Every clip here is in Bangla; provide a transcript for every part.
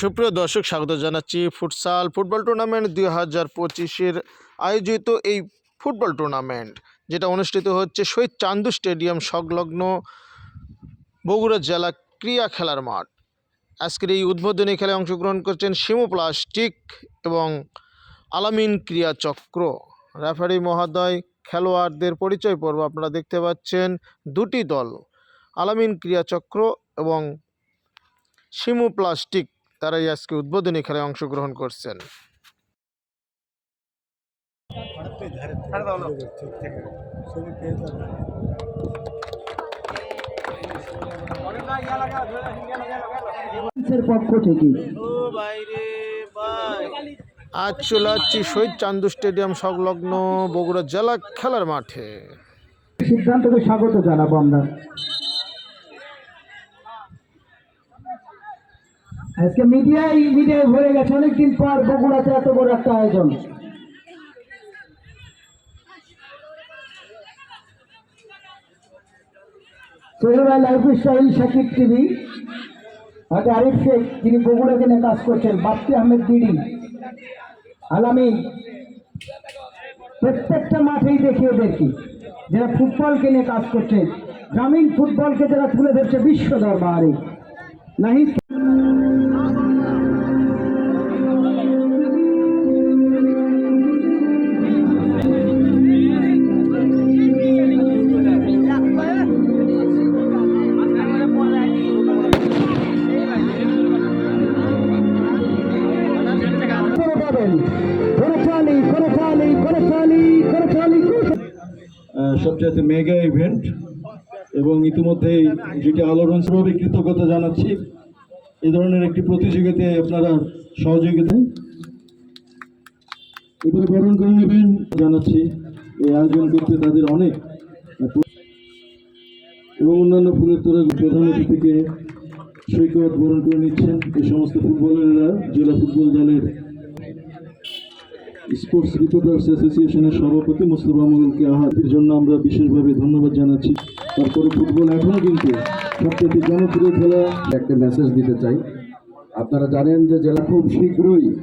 সুপ্রিয় দর্শক, স্বাগত জানাচ্ছি ফুটসাল ফুটবল টুর্নামেন্ট দুই হাজার পঁচিশের আয়োজিত এই ফুটবল টুর্নামেন্ট, যেটা অনুষ্ঠিত হচ্ছে শহীদ চান্দু স্টেডিয়াম সংলগ্ন বগুড়া জেলা ক্রীড়া খেলার মাঠ। আজকের এই উদ্বোধনী খেলায় অংশগ্রহণ করছেন শিমু প্লাস্টিক এবং আলামিন ক্রিয়া চক্র রেফারি মহোদয় খেলোয়াড়দের পরিচয় পর্ব আপনারা দেখতে পাচ্ছেন। দুটি দল আলামিন ক্রিয়া চক্র এবং শিমু প্লাস্টিক তারাই আজকে উদ্বোধনী খেলায় অংশগ্রহণ করছেন। পক্ষ থেকে আজ চলে আসছি শহীদ চান্দু স্টেডিয়াম সংলগ্ন বগুড়া জেলা খেলার মাঠে। সিদ্ধান্তকে স্বাগত জানাব আমরা। আজকে মিডিয়ায় মিডিয়ায় ভরে গেছে, অনেকদিন পর বগুড়াতে এত বড় একটা আয়োজন। Sohel life style Shakib TV, হয়তো আরিফ শেখ, যিনি বগুড়াকে নিয়ে কাজ করছেন, বাপ্পি আহমেদ দিদি। আলামিন প্রত্যেকটা মাঠেই দেখিয়ে দেখি যারা ফুটবলকে নিয়ে কাজ করছে, গ্রামীণ ফুটবলকে যারা তুলে ধরছে বিশ্ব দরবারে। নাহিদ সবচেয়ে ইভেন্ট এবং ইতিমধ্যেই যেটি আলোড়ন স্বরূপে কৃতজ্ঞতা জানাচ্ছি। এই ধরনের একটি প্রতিযোগিতায় আপনারা সহযোগিতা এবারে বরণ করে নেবেন জানাচ্ছি, এই আয়োজন করতে তাদের অনেক। এবং অন্যান্য ফুলের তোরা প্রধান অতিথিকে সৈকত বরণ করে নিচ্ছেন। এই সমস্ত ফুটবলাররা, জেলা ফুটবল দলের স্পোর্টস রিপোর্টার্স অ্যাসোসিয়েশনের সভাপতি মুস্তফা মোগলকে আহাতের জন্য আমরা বিশেষভাবে ধন্যবাদ জানাচ্ছি। তারপরে ফুটবল এখনও কিন্তু সবচেয়ে জনপ্রিয় খেলা। একটা মেসেজ দিতে চাই। আপনারা জানেন যে জেলা খুব শীঘ্রই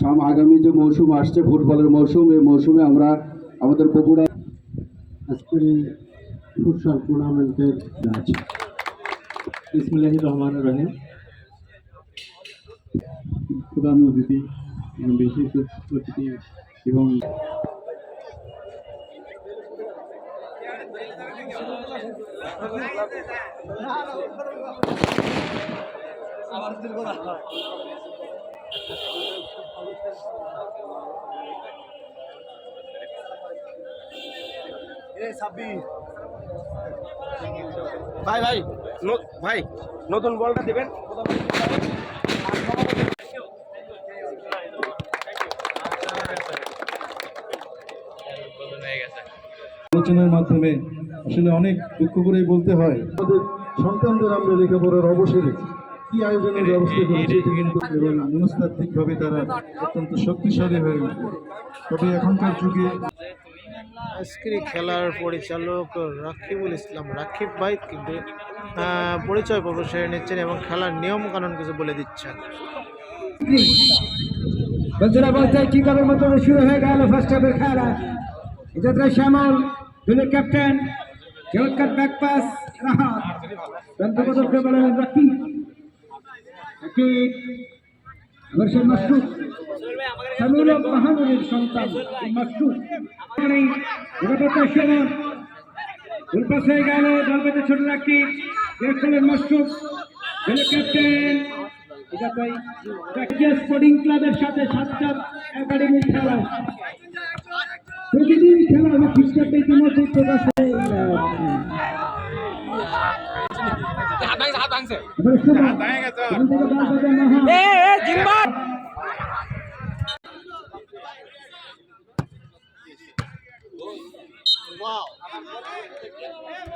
সাম- আগামী যে মৌসুম আসছে ফুটবলের মৌসুম এই মৌসুমে আমরা আমাদের বগুড়া আজকের এই টুর্নামেন্টের ম্যাচ ইসমিল্লাহি রহমান রহিম। প্রধান অতিথি বিশেষ অতিথি এবং ভাই ভাই ভাই নতুন বলটা দিবেন। আলোচনার মাধ্যমে আসলে অনেক দুঃখ করেই বলতে হয়। আমাদের সন্তানদের আমরা লেখাপড়ার অবসরে কি আয়োজনের ব্যবস্থা করেছি এটি কিন্তু এবং মনস্তাত্ত্বিকভাবে তারা অত্যন্ত শক্তিশালী হয়ে উঠবে তবে এখনকার যুগে আজকের খেলার পরিচালক রাকিবুল ইসলাম রাকিব ভাই কিন্তু পরিচয় পর্ব সেরে নিচ্ছেন এবং খেলার নিয়ম কানুন কিছু বলে দিচ্ছেন। বলতে কীভাবে মতো শুরু হয়ে গেল ফার্স্ট হাফের খেলা। যাত্রা শ্যামল দলের ক্যাপ্টেন চমৎকার ব্যাক পাস রাহাত বন্ধুপদকে বলেন রাকিব রাকিব আবার সে মাসুদ সামিউল মাহমুদের সন্তান, এই মাসুদ এবার শ্যামল ফুল পাস হয়ে গেল দল পেতে ছোট রাকিব খেলেন মাসুদ দলের ক্যাপ্টেন স্পোর্টিং ক্লাবের সাথে সাতটা একাডেমি খেলা। খেলা হবে খ্রিস্টাব্দে ইতিমধ্যে প্রকাশ হয়ে। থেকে বল বাজে মাহা।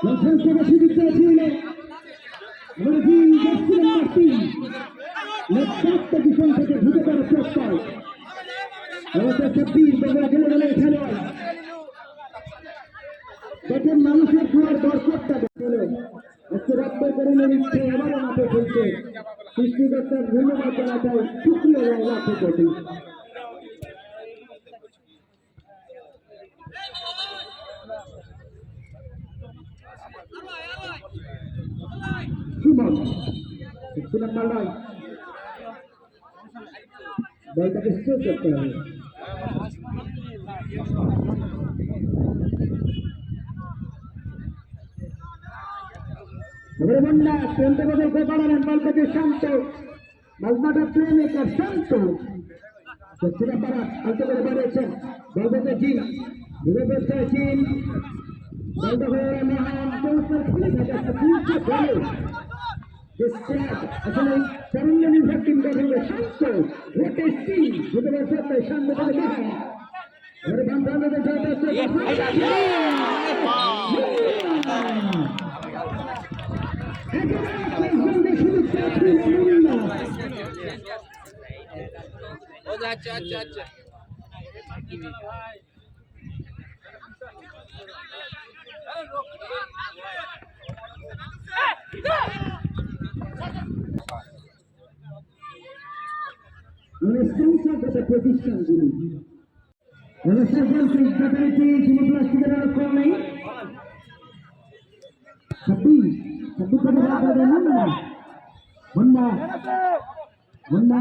দর্শক থেকে সুযোগ পেয়েছিল এবারে দিন যাচ্ছিলেন মার্টিন লক্ষ্যাত্ম পিছন থেকে ঢুকে পড়ে চেষ্টায় এবার ছাব্বিশ বগুড়া খেলে গেলে খেলোয়াড় যাতে মানুষের দুয়ার দরকারটা চলে আজকে রক্ত করে নিচ্ছে আবারও মাঠে খেলছে সৃষ্টিকর্তার ধন্যবাদ জানাটাই শুক্রিয়া কোটি সুমন সুমন মাল্লাই বলটাকে স্ট্রেট করতে হবে Remanda, frente con el preparan Santo. Se tira para alto করে বেড়েছে বলবে তো ঘুরে বেড়ছে জিন বলতে হয়ে মহান চৌকার খুলে থাকে একটা পুরুষে বলে আসলে তরুণ নির্ভর টিম গঠনে শান্ত। ওটে টিম ঘুরে তাই সামনে করে মহান এবারে বাম প্রান্তে যাচ্ছে মানে সংসদগত প্রতিষ্ঠানগুলি অনুষ্ঠান চলছে যথারীতি যিনি প্লাস্টিকের আর কম নেই ছাব্বিশ ছাব্বিশ করে রাখা মুন্না মুন্না মুন্না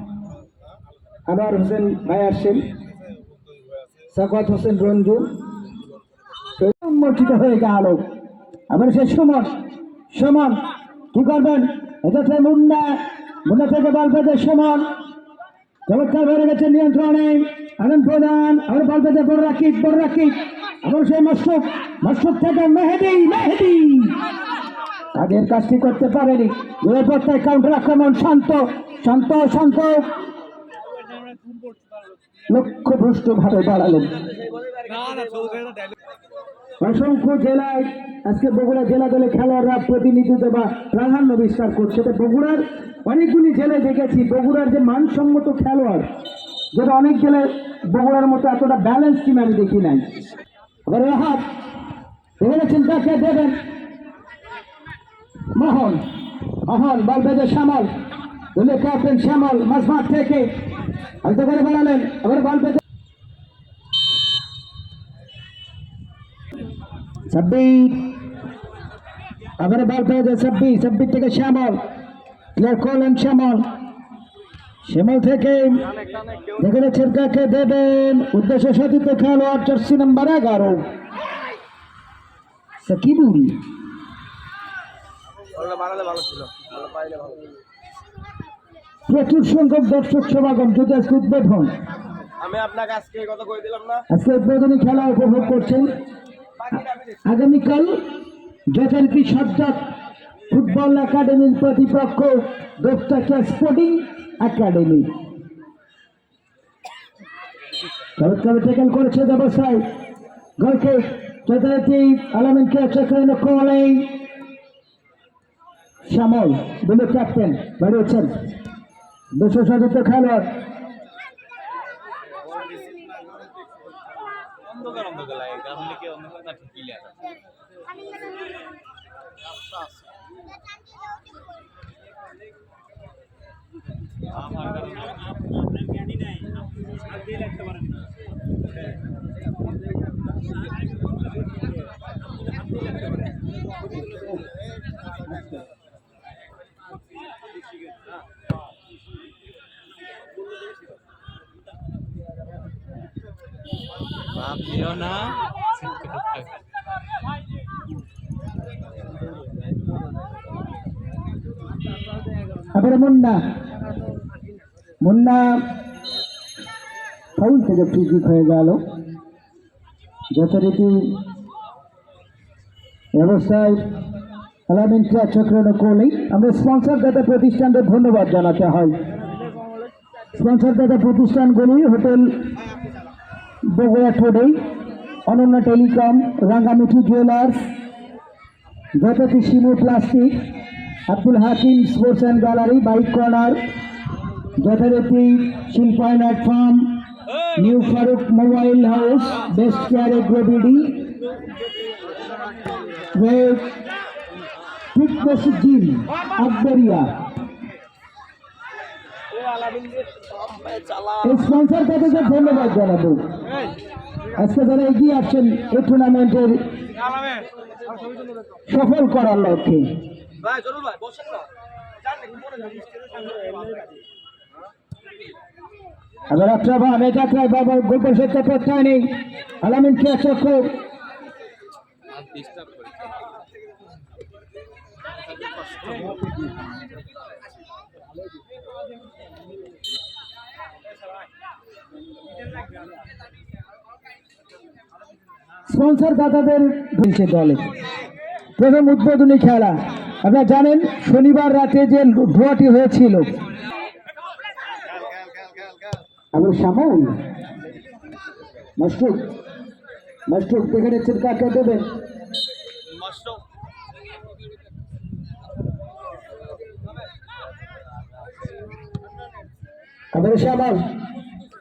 আনোয়ার হোসেন ভাই আসছেন। সাকত হোসেন রঞ্জু। উন্মোচিত হয়ে গেল আবার সে সুমন। সুমন, কি করবেন? এটা মুন্না। মুন্না থেকে বল পেতে সুমন। চমৎকার বেড়ে গেছে নিয়ন্ত্রণে। আনন্দ প্রধান। আবার বল পেতে বড় রাকিব বড় রাকিব। আবার সেই মশরুফ। মশরুফ থেকে মেহেদি মেহেদি। তাদের কাজটি করতে পারেনি। নিরাপত্তায় কাউন্টার আক্রমণ শান্ত। শান্ত শান্ত। লক্ষ্য ভ্রষ্ট ভাবে বাড়ালেন। অসংখ্য জেলায় আজকে বগুড়া জেলা দলে খেলোয়াড়রা প্রতিনিধিত্ব বা প্রাধান্য বিস্তার করছে। তো বগুড়ার অনেকগুলি জেলায় দেখেছি। বগুড়ার যে মানসম্মত খেলোয়াড়, যেটা অনেক জেলায় বগুড়ার মতো এতটা ব্যালেন্স টিম আমি দেখি নাই। এবার রাহাত ভেবেছেন তাকে দেবেন? মোহন মোহন, বল বেঁধে শ্যামল। ক্যাপ্টেন শ্যামল, মাঝমাঠ থেকে। আলতো করে বেড়ালেন এবার বল বেঁধে ছাব্বিশ। আবার বল পেয়েছে ছাব্বিশ। ছাব্বিশ থেকে শ্যামল। প্লেয়ার করলেন শ্যামল। শ্যামল থেকে দেখে যাচ্ছেন দেবেন। উদ্দেশ্য সতীর্থ খেলোয়াড় জার্সি নাম্বার এগারো। সাকিবুল ভালো ছিল। পাইলে ভালো প্রচুর সংখ্যক দর্শক সমাগম যদি আজকে উদ্বোধন আমি আপনাকে আজকে কথা কই দিলাম না। আজকে উদ্বোধনী খেলা উপভোগ করছেন। আগামীকাল যথারীতি সাজ্জাদ ফুটবল একাডেমির প্রতিপক্ষ দোস্তাকিয়া স্পোর্টিং একাডেমি। চমৎকার ট্যাকেল করেছে ব্যবসায় গলকে যথারীতি আলামিনকে চক্রেন কলেই শ্যামল দুটো ক্যাপ্টেন বাড়িয়েছেন দুশো সদস্য খেলোয়াড়। অন্ধকার অন্ধকার বাপ মুন্না। মুন্না ফাউল থেকে ফ্রি হয়ে গেল। যথারীতি ব্যবস্থায় আলামিন ক্রিয়া চক্রের কোহলি আমরা স্পন্সর দাতা প্রতিষ্ঠানকে ধন্যবাদ জানাতে হয়। স্পন্সর দাতা প্রতিষ্ঠানগুলি hotel Bogura today Ananya telecom Rangamithi jewellers যথাতি Shimu plastic Abdul Hakim sports and gallery bike corner যথারীতি শিল্পায়ন at farm new Faruk mobile house best care agro BD fitness gym Akbaria sponsor তাদেরকে ধন্যবাদ জানাব। আজকে যারা এগিয়ে আসছেন এই টুর্নামেন্টের সফল করার লক্ষ্যে। একটা বা আমি যাত্রায় বাবা গোপন সত্য প্রত্যয় নেই। আলামিন ক্রিয়া চক্র স্পন্সর দাতাদের বলছে দলে। প্রথম উদ্বোধনী খেলা। আপনারা জানেন, শনিবার রাতে যে ধোয়াটি হয়েছিল। আবুল মাস্টুক দেখে দেবেন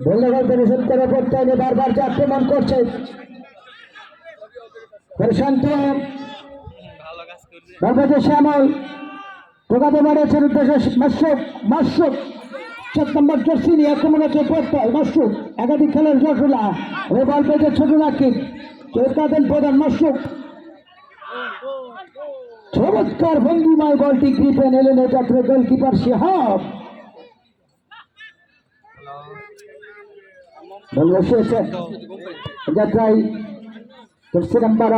বললে রিসেন্ট করে পড়তে হবে, বারবার যে আক্রমণ করছে। প্রশান্ত বারবার শ্যামল টোকাতে বাড়িয়েছেন উদ্দেশ্যে মাসুক মাসুক সাত নম্বর জার্সি নিয়ে আক্রমণ হচ্ছে মাসুক একাধিক খেলার জটলা ওই বল পেয়েছে ছোট রাকিব। চৌকাতেন প্রধান মাসুক চমৎকার ভঙ্গিমায় বলটি গ্রিপেন এলেন এটাত্রে গোলকিপার শিহাব। বল যাত্রায় জার্সি নাম্বার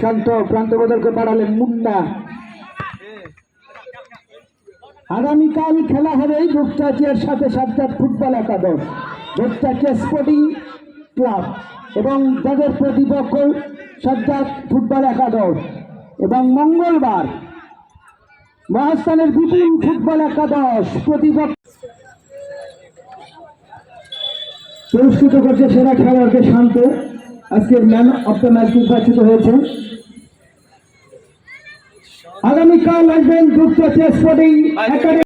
শান্ত প্রান্ত বদলকে বাড়ালেন মুন্না আগামীকাল খেলা হবে রূপচাচিয়ার সাথে সাতটার ফুটবল একাদশ। রূপচাচিয়া স্পোর্টিং ক্লাব এবং তাদের প্রতিপক্ষ সাতটার ফুটবল একাদশ। এবং মঙ্গলবার মহাস্থানের বিপিন ফুটবল একাদশ প্রতিপক্ষ পুরস্কৃত করছে সেরা খেলোয়াড়কে শান্ত। আজকের ম্যান অফ দ্য ম্যাচ নির্বাচিত হয়েছে। আগামীকাল আসবেন স্পোর্টিং একাডেমি।